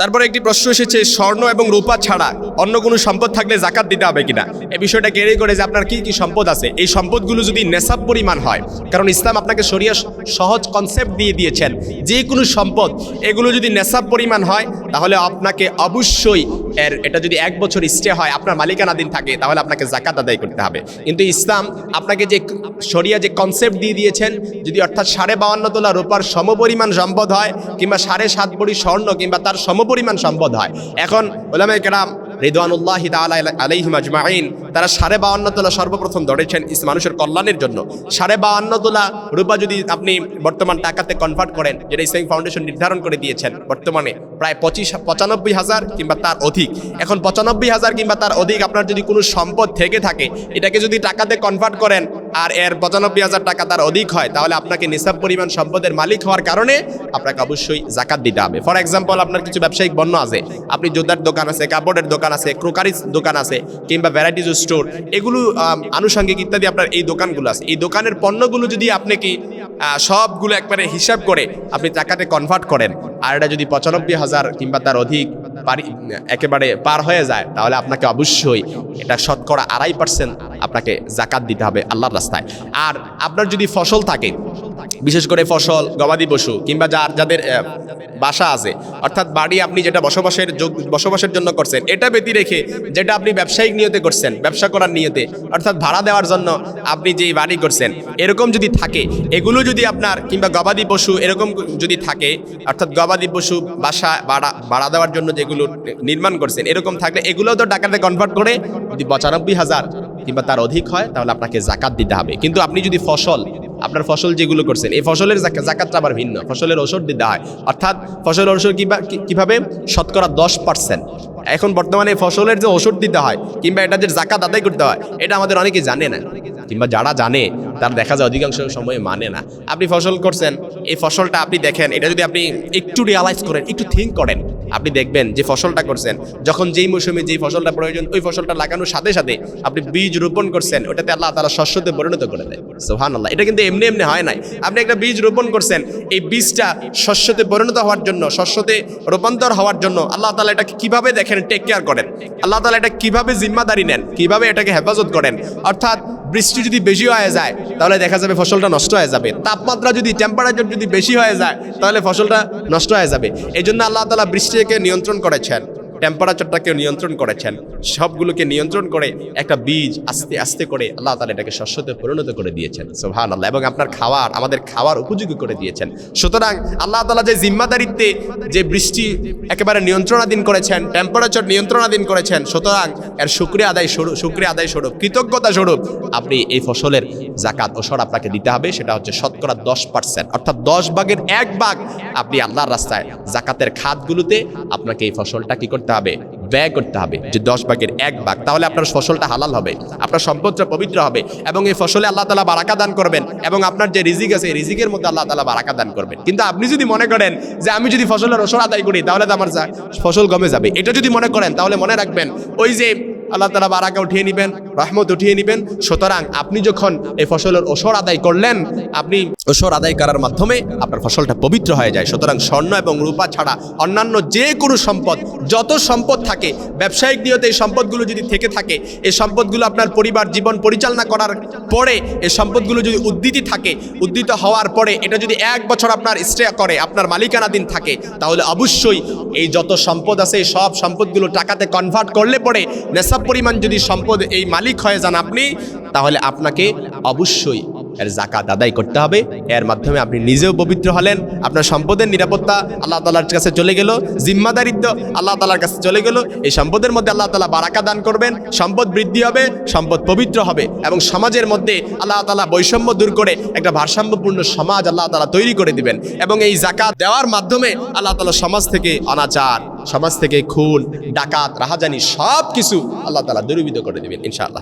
তারপরে একটি প্রশ্ন এসেছে, স্বর্ণ এবং রূপা ছাড়া অন্য কোনো সম্পদ থাকলে জাকাত দিতে হবে কিনা? এই বিষয়টা কেড়ে করে যে আপনার কি কি সম্পদ আছে। এই সম্পদগুলো যদি নেশাব পরিমাণ হয়, কারণ ইসলাম আপনাকে সরিয়া সহজ কনসেপ্ট দিয়ে দিয়েছেন যে কোনো সম্পদ, এগুলো যদি নেশাব পরিমাণ হয়, তাহলে আপনাকে অবশ্যই এর এটা যদি এক বছর স্টে হয়, আপনার মালিকানাধীন থাকে, তাহলে আপনাকে জাকাত আদায় করতে হবে। কিন্তু ইসলাম আপনাকে যে সরিয়া যে কনসেপ্ট দিয়ে দিয়েছেন, যদি অর্থাৎ সাড়ে বাউান্ন তোলা রোপার সমপরিমাণ সম্পদ হয়, কিংবা সাড়ে সাত বড়ি স্বর্ণ, কিংবা তার সমপরিমাণ সম্পদ হয়, এখন ওলামে কেরাম রিদওয়ানুল্লাহ আলাইহিম আজমাইন তারা সাড়ে বাউান্ন তোলা সর্বপ্রথম ধরেছেন ইস মানুষের কল্যাণের জন্য। সাড়ে বাউান্ন রূপা যদি আপনি বর্তমান টাকাতে কনভার্ট করেন, যেটা ইসলামিক ফাউন্ডেশন নির্ধারণ করে দিয়েছেন, বর্তমানে প্রায় পঁচিশ পঁচানব্বই হাজার কিংবা তার অধিক। এখন পঁচানব্বই হাজার কিংবা তার অধিক আপনার যদি কোনো সম্পদ থেকে থাকে, এটাকে যদি টাকাতে কনভার্ট করেন আর এর পঁচানব্বই হাজার টাকা তার অধিক হয়, তাহলে আপনাকে নিসাব পরিমাণ সম্পদের মালিক হওয়ার কারণে আপনাকে অবশ্যই জাকাত দিতে হবে। ফর এক্সাম্পল আপনার কিছু ব্যবসায়িক পণ্য আছে, আপনি জোদার দোকান আছে, কাপড়ের দোকান আছে ক্রোকারিজ দোকান আছে, কিংবা ভ্যারাইটিজ স্টোর এগুলো আনুষঙ্গিক ইত্যাদি আপনার এই দোকানগুলো আছে। এই দোকানের পণ্যগুলো যদি আপনি কি সবগুলো একবারে হিসাব করে আপনি টাকাতে কনভার্ট করেন, আর এটা যদি পঁচানব্বই হাজার কিংবা তার অধিক একেবারে পার হয়ে যায়, তাহলে আপনাকে অবশ্যই এটা শতকরা আড়াই পার্সেন্ট আপনাকে জাকাত দিতে হবে আল্লাহর রাস্তায়। আর আপনার যদি ফসল থাকে, বিশেষ করে ফসল, গবাদি পশু, কিংবা যার, যাদের বাসা আছে, অর্থাৎ বাড়ি আপনি যেটা বসবাসের বসবাসের জন্য করছেন, এটা ব্যতি রেখে যেটা আপনি ব্যবসায়িক নিয়তে করছেন, ব্যবসা করার নিয়তে, অর্থাৎ ভাড়া দেওয়ার জন্য আপনি যেই বাড়ি করছেন, এরকম যদি থাকে, এগুলো যদি আপনার, কিংবা গবাদি পশু এরকম যদি থাকে, অর্থাৎ গবাদি পশু বাসা ভাড়া ভাড়া দেওয়ার জন্য যেগুলো নির্মাণ করছেন, এরকম থাকলে এগুলো তো টাকাতে কনভার্ট করে পঁচানব্বই হাজার কিংবা তার অধিক হয়, তাহলে আপনাকে জাকাত দিতে হবে। কিন্তু আপনি যদি ফসল, আপনার ফসল যেগুলো করছেন, এই ফসলের জাকা- জাকাতটা আবার ভিন্ন। ফসলের ওষুধ দিতে হয়। অর্থাৎ ফসলের ওষুধ কীভাবে? শতকরা দশ পার্সেন্ট এখন বর্তমানে ফসলের যে ওষুধ দিতে হয়, কিংবা এটা যে জাকাত আদায় করতে হয়, এটা আমাদের অনেকে জানে না। কিংবা যারা জানে, তার দেখা যায় অধিকাংশ সময় মানে না। আপনি ফসল করছেন, এই ফসলটা আপনি দেখেন, এটা যদি আপনি একটু রিয়ালাইজ করেন, একটু থিঙ্ক করেন আপনি দেখবেন যে ফসলটা করছেন, যখন যেই মৌসুমে যেই ফসলটা প্রয়োজন, ওই ফসলটা লাগানোর সাথে সাথে আপনি বীজ রোপণ করছেন, ওটাতে আল্লাহ তারা শস্যতে পরিণত করে দেয়। সোহান আল্লাহ এটা কিন্তু এমনি এমনি হয় নাই। আপনি একটা বীজ রোপণ করছেন, এই বীজটা শস্যতে পরিণত হওয়ার জন্য শস্যতে রূপান্তর হওয়ার জন্য আল্লাহ তালা এটাকে কীভাবে দেখেন, টেক কেয়ার করেন? আল্লাহ তালা এটা কীভাবে জিম্মাদারি নেন? কীভাবে এটাকে হেফাজত করেন? অর্থাৎ বৃষ্টি যদি বেশি হয়ে যায়, তাহলে দেখা যাবে ফসলটা নষ্ট হয়ে যাবে। তাপমাত্রা যদি টেম্পারেচার যদি বেশি হয়ে যায়, তাহলে ফসলটা নষ্ট হয়ে যাবে। এই জন্য আল্লাহ তালা বৃষ্টিকে নিয়ন্ত্রণ করেছেন। টেম্পারেচারটাকে নিয়ন্ত্রণ করেছেন, সবগুলোকে নিয়ন্ত্রণ করে একটা বীজ আস্তে আস্তে করে আল্লাহ তালা এটাকে শস্যতে পরিণত করে দিয়েছেন সোহান আল্লাহ এবং আপনার খাওয়ার, আমাদের খাওয়ার উপযোগী করে দিয়েছেন। সুতরাং আল্লাহ তালা যে জিম্মাদারিত্বে যে বৃষ্টি একেবারে নিয়ন্ত্রণাধীন করেছেন টেম্পারেচার নিয়ন্ত্রণাধীন করেছেন, সুতরাং এর শুক্রিয়া আদায় স্বরূপ, শুক্রিয়া আদায় স্বরূপ, কৃতজ্ঞতা স্বরূপ আপনি এই ফসলের জাকাত ওসর আপনাকে দিতে হবে, সেটা হচ্ছে শতকরা দশ পার্সেন্ট অর্থাৎ দশ ভাগের এক ভাগ আপনি আল্লাহর রাস্তায় জাকাতের খাতগুলোতে আপনাকে এই ফসলটা কি করতে হবে? ব্যয় করতে হবে। যে দশ ভাগের এক ভাগ, তাহলে আপনার ফসলটা হালাল হবে, আপনার সম্পদটা পবিত্র হবে এবং এই ফসলে আল্লাহ তালা বারাকা দান করবেন এবং আপনার যে রিজিক আছে, এই রিজিকের মধ্যে আল্লাহ তালা বারাকা দান করবেন। কিন্তু আপনি যদি মনে করেন যে আমি যদি ফসলের ওসর আদায় করি, তাহলে তো আমার ফসল কমে যাবে। এটা যদি মনে করেন, তাহলে মনে রাখবেন, ওই যে আল্লাহ তালা বারাকা উঠিয়ে নেবেন, রহমত উঠিয়ে নেবেন। সুতরাং আপনি যখন এই ফসলের ওসর আদায় করলেন, আপনি ওসর আদায় করার মাধ্যমে আপনার ফসলটা পবিত্র হয়ে যায়। সুতরাং স্বর্ণ এবং রূপা ছাড়া অন্যান্য যে কোনো সম্পদ, যত সম্পদ থাকে, ব্যবসায়িক নিয়তে এই সম্পদগুলো যদি থেকে থাকে, এই সম্পদগুলো আপনার পরিবার, জীবন পরিচালনা করার পরে, এই সম্পদগুলো যদি উদ্দিতি থাকে উদ্দিত হওয়ার পরে এটা যদি এক বছর আপনার স্টে করে, আপনার মালিকানাধীন থাকে, তাহলে অবশ্যই এই যত সম্পদ আছে, সব সম্পদগুলো টাকাতে কনভার্ট করলে পরে নেশাব পরিমাণ যদি সম্পদ এই মালিক হয়ে যান আপনি তাহলে আপনাকে অবশ্যই এর জাকাত আদায় করতে হবে। এর মাধ্যমে আপনি নিজেও পবিত্র হলেন, আপনার সম্পদের নিরাপত্তা আল্লাহ তালার কাছে চলে গেল, জিম্মাদারিত্ব আল্লাহ তালার কাছে চলে গেল। এই সম্পদের মধ্যে আল্লাহ তালা বারাকা দান করবেন, সম্পদ বৃদ্ধি হবে, সম্পদ পবিত্র হবে এবং সমাজের মধ্যে আল্লাহ তালা বৈষম্য দূর করে একটা ভারসাম্যপূর্ণ সমাজ আল্লাহ তালা তৈরি করে দিবেন এবং এই জাকাত দেওয়ার মাধ্যমে আল্লাহ তালা সমাজ থেকে অনাচার, সমাজ থেকে খুন, ডাকাত, রাহাজানি সব কিছু আল্লাহ তালা দূরীভূত করে দেবেন, ইনশাআল্লাহ।